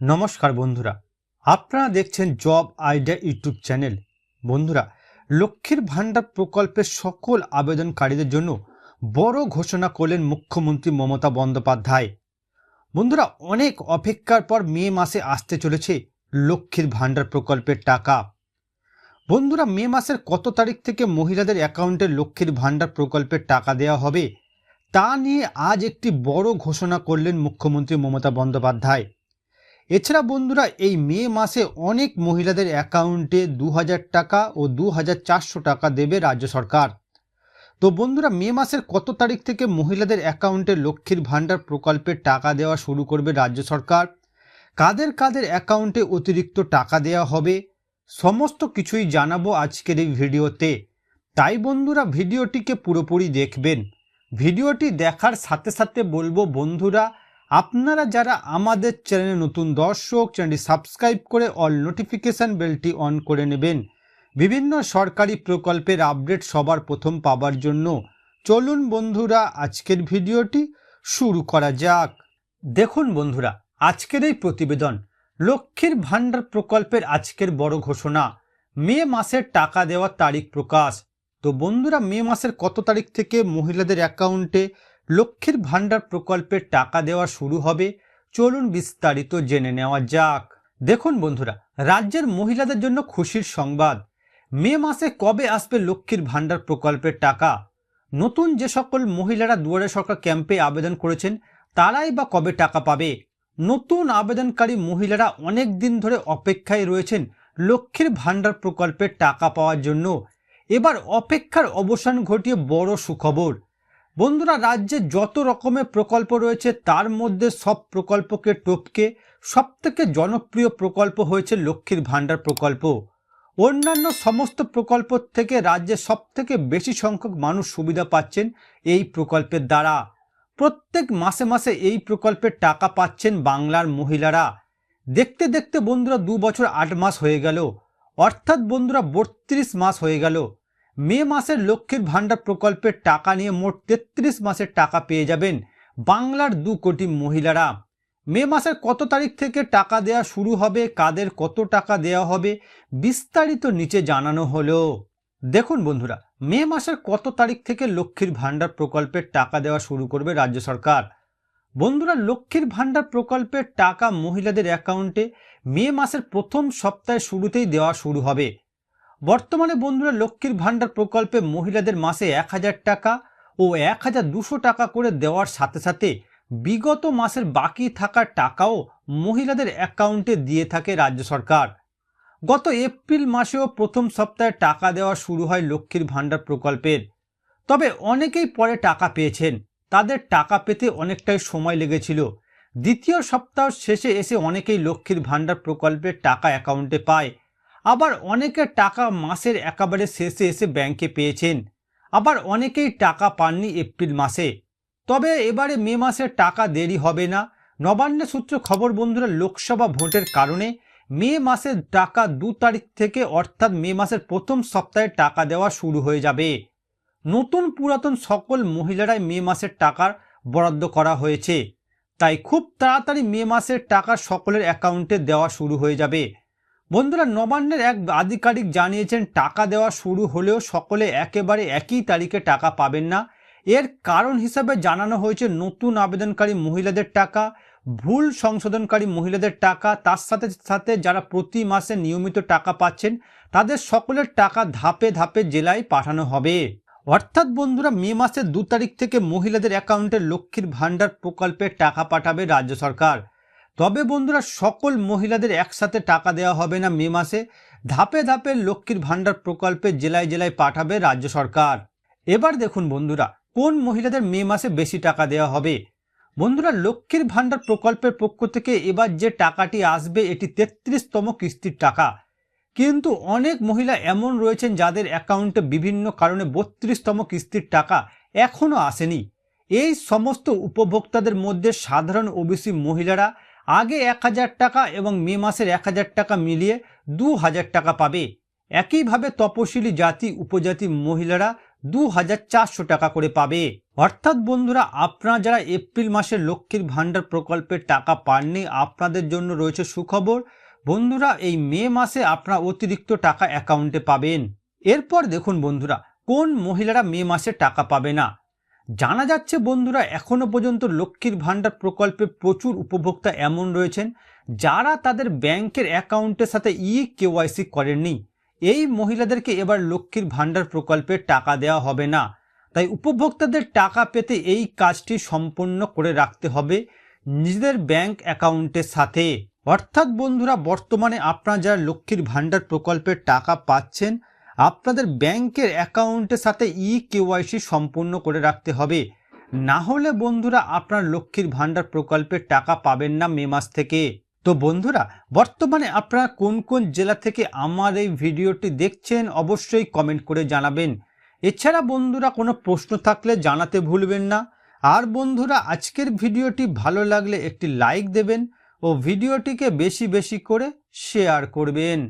নমস্কার বন্ধুরা। আপনারা দেখছেন জব আইডিয়া ইউটিউব চ্যানেল। বন্ধুরা, লক্ষ্মীর ভাণ্ডার প্রকল্পের সকল আবেদনকারীদের জন্য বড় ঘোষণা করলেন মুখ্যমন্ত্রী মমতা বন্দ্যোপাধ্যায়। বন্ধুরা, অনেক অপেক্ষার পর মে মাসে আসতে চলেছে লক্ষ্মীর ভাণ্ডার প্রকল্পের টাকা। বন্ধুরা, মে মাসের কত তারিখ থেকে মহিলাদের অ্যাকাউন্টে লক্ষ্মীর ভাণ্ডার প্রকল্পের টাকা দেওয়া হবে, তা নিয়ে আজ একটি বড় ঘোষণা করলেন মুখ্যমন্ত্রী মমতা বন্দ্যোপাধ্যায়। এছাড়া বন্ধুরা, এই মে মাসে অনেক মহিলাদের অ্যাকাউন্টে দু হাজার টাকা ও দু হাজার চারশো টাকা দেবে রাজ্য সরকার। তো বন্ধুরা, মে মাসের কত তারিখ থেকে মহিলাদের অ্যাকাউন্টে লক্ষ্মীর ভাণ্ডার প্রকল্পের টাকা দেওয়া শুরু করবে রাজ্য সরকার? কাদের কাদের অ্যাকাউন্টে অতিরিক্ত টাকা দেওয়া হবে? সমস্ত কিছুই জানাব আজকের এই ভিডিওতে। তাই বন্ধুরা, ভিডিওটিকে পুরোপুরি দেখবেন। ভিডিওটি দেখার সাথে সাথে বলব বন্ধুরা আপনারা যারা আমাদের চ্যানেলে নতুন দর্শক, চ্যানেলটি সাবস্ক্রাইব করে অল নোটিফিকেশান বেলটি অন করে নেবেন। বিভিন্ন সরকারি প্রকল্পের আপডেট সবার প্রথম পাবার জন্য চলুন বন্ধুরা, আজকের ভিডিওটি শুরু করা যাক। দেখুন বন্ধুরা, আজকের এই প্রতিবেদন, লক্ষ্মীর ভাণ্ডার প্রকল্পের আজকের বড় ঘোষণা। মে মাসের টাকা দেওয়ার তারিখ প্রকাশ। তো বন্ধুরা, মে মাসের কত তারিখ থেকে মহিলাদের অ্যাকাউন্টে লক্ষ্মীর ভাণ্ডার প্রকল্পের টাকা দেওয়া শুরু হবে। চলুন বিস্তারিত জেনে নেওয়া যাক। দেখুন বন্ধুরা, রাজ্যের মহিলাদের জন্য খুশির সংবাদ। মে মাসে কবে আসবে লক্ষ্মীর ভাণ্ডার প্রকল্পের টাকা? নতুন যে সকল মহিলারা দুয়ারে সরকার ক্যাম্পে আবেদন করেছেন, তারাই বা কবে টাকা পাবে? নতুন আবেদনকারী মহিলারা অনেক দিন ধরে অপেক্ষায় রয়েছেন লক্ষ্মীর ভাণ্ডার প্রকল্পের টাকা পাওয়ার জন্য। এবার অপেক্ষার অবসান ঘটিয়ে বড় সুখবর। বন্ধুরা, রাজ্যে যত রকমের প্রকল্প রয়েছে, তার মধ্যে সব প্রকল্পকে টপকে সবথেকে জনপ্রিয় প্রকল্প হয়েছে লক্ষ্মীর ভাণ্ডার প্রকল্প। অন্যান্য সমস্ত প্রকল্প থেকে রাজ্যে সবথেকে বেশি সংখ্যক মানুষ সুবিধা পাচ্ছেন এই প্রকল্পের দ্বারা। প্রত্যেক মাসে মাসে এই প্রকল্পের টাকা পাচ্ছেন বাংলার মহিলারা। দেখতে দেখতে বন্ধুরা, দু বছর আট মাস হয়ে গেল। অর্থাৎ বন্ধুরা, বত্রিশ মাস হয়ে গেল। মে মাসের লক্ষ্মীর ভাণ্ডার প্রকল্পের টাকা নিয়ে মোট তেত্রিশ মাসের টাকা পেয়ে যাবেন বাংলার দু কোটি মহিলারা। মে মাসের কত তারিখ থেকে টাকা দেওয়া শুরু হবে, কাদের কত টাকা দেওয়া হবে, বিস্তারিত নিচে জানানো হলো। দেখুন বন্ধুরা, মে মাসের কত তারিখ থেকে লক্ষ্মীর ভাণ্ডার প্রকল্পের টাকা দেওয়া শুরু করবে রাজ্য সরকার। বন্ধুরা, লক্ষ্মীর ভাণ্ডার প্রকল্পের টাকা মহিলাদের অ্যাকাউন্টে মে মাসের প্রথম সপ্তাহে শুরুতেই দেওয়া শুরু হবে। বর্তমানে বন্ধুরা লক্ষ্মীর ভাণ্ডার প্রকল্পে মহিলাদের মাসে এক হাজার টাকা ও এক হাজার দুশো টাকা করে দেওয়ার সাথে সাথে বিগত মাসের বাকি থাকা টাকাও মহিলাদের অ্যাকাউন্টে দিয়ে থাকে রাজ্য সরকার। গত এপ্রিল মাসেও প্রথম সপ্তাহে টাকা দেওয়া শুরু হয় লক্ষ্মীর ভাণ্ডার প্রকল্পের। তবে অনেকেই পরে টাকা পেয়েছেন। তাদের টাকা পেতে অনেকটাই সময় লেগেছিল। দ্বিতীয় সপ্তাহ শেষে এসে অনেকেই লক্ষ্মীর ভাণ্ডার প্রকল্পের টাকা অ্যাকাউন্টে পায়। আবার অনেকে টাকা মাসের একেবারে শেষে এসে ব্যাংকে পেয়েছেন। আবার অনেকেই টাকা পাননি এপ্রিল মাসে। তবে এবারে মে মাসে টাকা দেরি হবে না। নবান্ন সূত্র খবর, বন্ধুরা, লোকসভা ভোটের কারণে মে মাসের টাকা দু তারিখ থেকে অর্থাৎ মে মাসের প্রথম সপ্তাহে টাকা দেওয়া শুরু হয়ে যাবে। নতুন পুরাতন সকল মহিলারাই মে মাসের টাকার বরাদ্দ করা হয়েছে। তাই খুব তাড়াতাড়ি মে মাসের টাকা সকলের অ্যাকাউন্টে দেওয়া শুরু হয়ে যাবে। বন্ধুরা, নবান্নের এক আধিকারিক জানিয়েছেন, টাকা দেওয়া শুরু হলেও সকলে একেবারে একই তারিখে টাকা পাবেন না। এর কারণ হিসাবে জানানো হয়েছে, নতুন আবেদনকারী মহিলাদের টাকা, ভুল সংশোধনকারী মহিলাদের টাকা, তার সাথে সাথে যারা প্রতি মাসে নিয়মিত টাকা পাচ্ছেন, তাদের সকলের টাকা ধাপে ধাপে জেলায় পাঠানো হবে। অর্থাৎ বন্ধুরা, মে মাসের দু তারিখ থেকে মহিলাদের অ্যাকাউন্টে লক্ষ্মীর ভাণ্ডার প্রকল্পে টাকা পাঠাবে রাজ্য সরকার। তবে বন্ধুরা, সকল মহিলাদের একসাথে টাকা দেওয়া হবে না মে মাসে। ধাপে ধাপে লক্ষ্মীর ভাণ্ডার প্রকল্পে জেলায় জেলায় পাঠাবে রাজ্য সরকার। এবার দেখুন বন্ধুরা, কোন মহিলাদের মে মাসে বেশি টাকা দেওয়া হবে? বন্ধুরা, লক্ষ্মীর ভাণ্ডার প্রকল্পের পক্ষ থেকে এবার যে টাকাটি আসবে, এটি তেত্রিশতম কিস্তির টাকা। কিন্তু অনেক মহিলা এমন রয়েছেন যাদের অ্যাকাউন্টে বিভিন্ন কারণে বত্রিশতম কিস্তির টাকা এখনও আসেনি। এই সমস্ত উপভোক্তাদের মধ্যে সাধারণ ওবিসি মহিলারা আগে এক হাজার টাকা এবং মে মাসের এক হাজার টাকা মিলিয়ে দু হাজার টাকা পাবে। একইভাবে তপশিলি জাতি, উপজাতি মহিলারা দু হাজার চারশো টাকা করে পাবে। অর্থাৎ বন্ধুরা, আপনারা যারা এপ্রিল মাসে লক্ষ্মীর ভাণ্ডার প্রকল্পের টাকা পাননি, আপনাদের জন্য রয়েছে সুখবর। বন্ধুরা, এই মে মাসে আপনারা অতিরিক্ত টাকা অ্যাকাউন্টে পাবেন। এরপর দেখুন বন্ধুরা, কোন মহিলারা মে মাসে টাকা পাবে না? জানা যাচ্ছে বন্ধুরা এখনও পর্যন্ত লক্ষ্মীর ভাণ্ডার প্রকল্পে প্রচুর উপভোক্তা এমন রয়েছেন যারা তাদের ব্যাংকের অ্যাকাউন্টের সাথে ই কেওয়াইসি করেননি। এই মহিলাদেরকে এবার লক্ষ্মীর ভাণ্ডার প্রকল্পে টাকা দেওয়া হবে না। তাই উপভোক্তাদের টাকা পেতে এই কাজটি সম্পন্ন করে রাখতে হবে নিজেদের ব্যাংক অ্যাকাউন্টের সাথে। অর্থাৎ বন্ধুরা, বর্তমানে আপনারা যারা লক্ষ্মীর ভাণ্ডার প্রকল্পের টাকা পাচ্ছেন আপনাদের ব্যাংকের অ্যাকাউন্টের সাথে ই কেওয়াইসি সম্পূর্ণ করে রাখতে হবে। না হলে বন্ধুরা আপনার লক্ষ্মীর ভাণ্ডার প্রকল্পের টাকা পাবেন না মে মাস থেকে। তো বন্ধুরা, বর্তমানে আপনারা কোন কোন জেলা থেকে আমার এই ভিডিওটি দেখছেন অবশ্যই কমেন্ট করে জানাবেন। এছাড়া বন্ধুরা কোনো প্রশ্ন থাকলে জানাতে ভুলবেন না। আর বন্ধুরা, আজকের ভিডিওটি ভালো লাগলে একটি লাইক দেবেন ও ভিডিওটিকে বেশি বেশি করে শেয়ার করবেন।